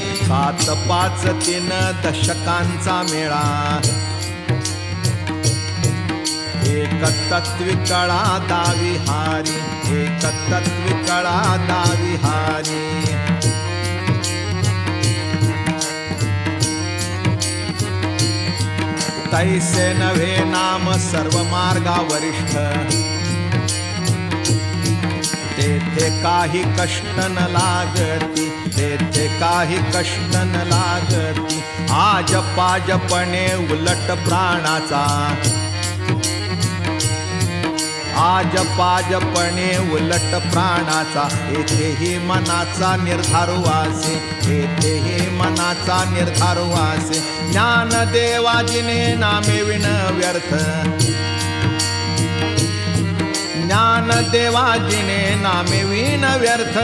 सात पाच तीन दशकांचा मेळा. एक तत्वी कळा दावी हारी एक तत्वी कळा दावी हारी तैसे नव्हे नाम सर्व मार्गा वरिष्ठ. तेथे काही कष्ट न लागत काही कष्ट न लागती आज पाजपणे उलट प्राणाचा. आज पाजपणे उलट प्राणाचा येथेही मनाचा निर्धार वासे येथेही मनाचा निर्धार वासे. ज्ञान देवाजीने नामे विण व्यर्थ. ज्ञान देवाजीने नामे विण व्यर्थ.